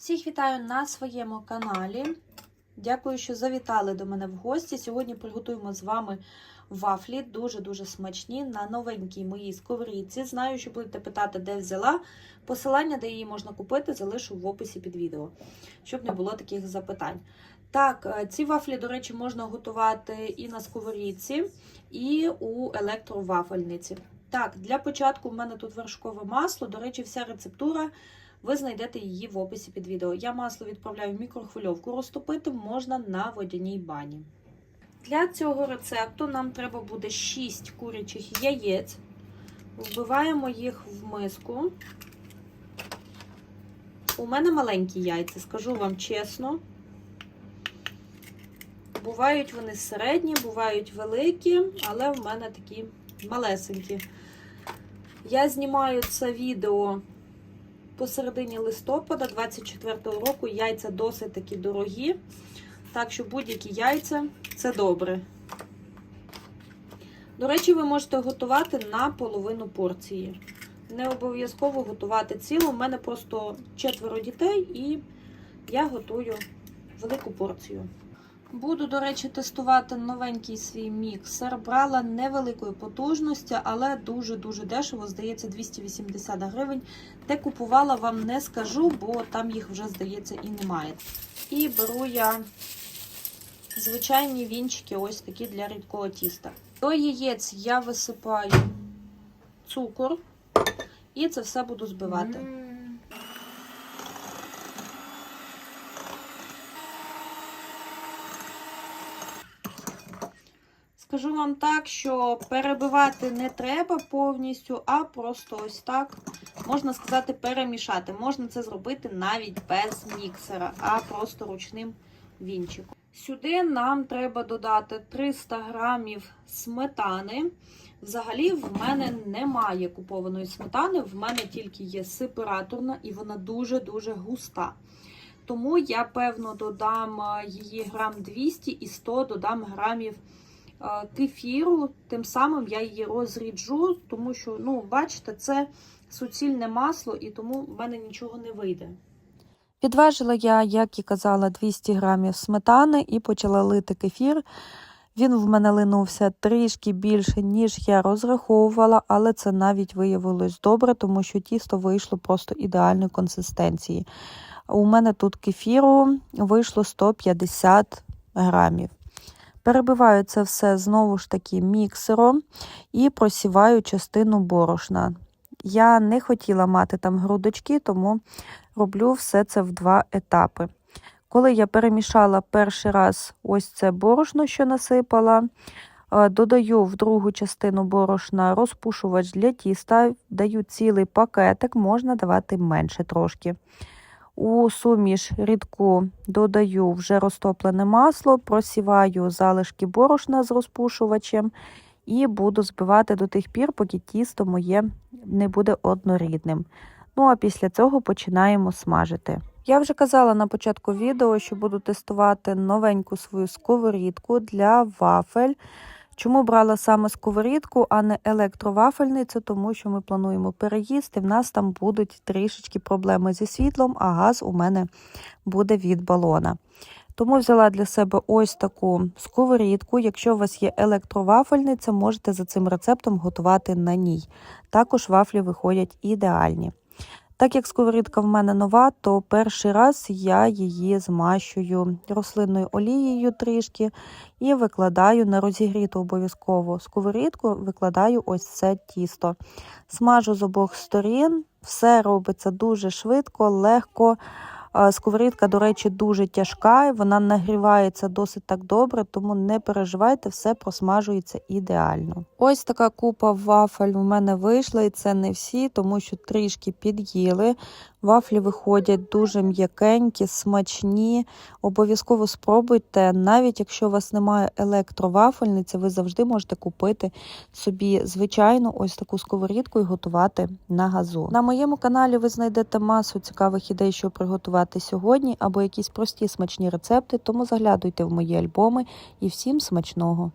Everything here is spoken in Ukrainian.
Всіх вітаю на своєму каналі. Дякую, що завітали до мене в гості. Сьогодні приготуємо з вами вафлі, дуже-дуже смачні на новенькій моїй сковорідці. Знаю, що будете питати, де взяла. Посилання, де її можна купити, залишу в описі під відео, щоб не було таких запитань. Так, е, ці вафлі, до речі, можна готувати і на сковорідці, і у електровафельниці. Так, для початку в мене тут вершкове масло. До речі, вся рецептура. Ви знайдете її в описі під відео. Я масло відправляю в мікрохвильовку. Розтопити можна на водяній бані. Для цього рецепту нам треба буде 6 курячих яєць. Вбиваємо їх в миску. У мене маленькі яйця, скажу вам чесно. Бувають вони середні, бувають великі, але в мене такі малесенькі. Я знімаю це відео посередині листопада 24-го року яйця досить такі дорогі. Так що будь-які яйця це добре. До речі, ви можете готувати на половину порції. Не обов'язково готувати цілу. У мене просто четверо дітей, і я готую велику порцію. Буду, до речі, тестувати новенький свій міксер. Брала невеликої потужності, але дуже-дуже дешево, здається, 280 гривень. Де купувала, вам не скажу, бо там їх вже, здається, і немає. І беру я звичайні вінчики, ось такі для рідкого тіста. До яєць я висипаю цукор і це все буду збивати. Скажу вам так, що перебивати не треба повністю, а просто ось так, можна сказати, перемішати. Можна це зробити навіть без міксера, а просто ручним вінчиком. Сюди нам треба додати 300 грамів сметани. Взагалі, в мене немає купованої сметани, в мене тільки є сепараторна і вона дуже-дуже густа. Тому я, певно, додам її грам 200 і 100 додам грамів кефіру, тим самим я її розріджу, тому що, ну, бачите, це суцільне масло, і тому в мене нічого не вийде. Підважила я, як і казала, 200 грамів сметани і почала лити кефір. Він в мене линувся трішки більше, ніж я розраховувала, але це навіть виявилось добре, тому що тісто вийшло просто ідеальної консистенції. У мене тут кефіру вийшло 150 грамів. Перебиваю це все знову ж таки міксером і просіваю частину борошна. Я не хотіла мати там грудочки, тому роблю все це в два етапи. Коли я перемішала перший раз ось це борошно, що насипала, додаю в другу частину борошна розпушувач для тіста, даю цілий пакетик, можна давати менше трошки. У суміш рідку додаю вже розтоплене масло, просіваю залишки борошна з розпушувачем і буду збивати до тих пір, поки тісто моє не буде однорідним. Ну а після цього починаємо смажити. Я вже казала на початку відео, що буду тестувати новеньку свою сковорідку для вафель. Чому брала саме сковорідку, а не електровафельницю? Тому що ми плануємо переїсти. В нас там будуть трішечки проблеми зі світлом, а газ у мене буде від балона. Тому взяла для себе ось таку сковорідку. Якщо у вас є електровафельниця, можете за цим рецептом готувати на ній. Також вафлі виходять ідеальні. Так як сковорідка в мене нова, то перший раз я її змащую рослинною олією трішки і викладаю на розігріту обов'язково сковорідку, викладаю ось це тісто. Смажу з обох сторін, все робиться дуже швидко, легко. Сковорідка, до речі, дуже тяжка, вона нагрівається досить так добре, тому не переживайте, все просмажується ідеально. Ось така купа вафель у мене вийшла, і це не всі, тому що трішки під'їли. Вафлі виходять дуже м'якенькі, смачні. Обов'язково спробуйте, навіть якщо у вас немає електровафельниці, ви завжди можете купити собі звичайну ось таку сковорідку і готувати на газу. На моєму каналі ви знайдете масу цікавих ідей, що приготувати сьогодні, або якісь прості смачні рецепти, тому заглядуйте в мої альбоми і всім смачного!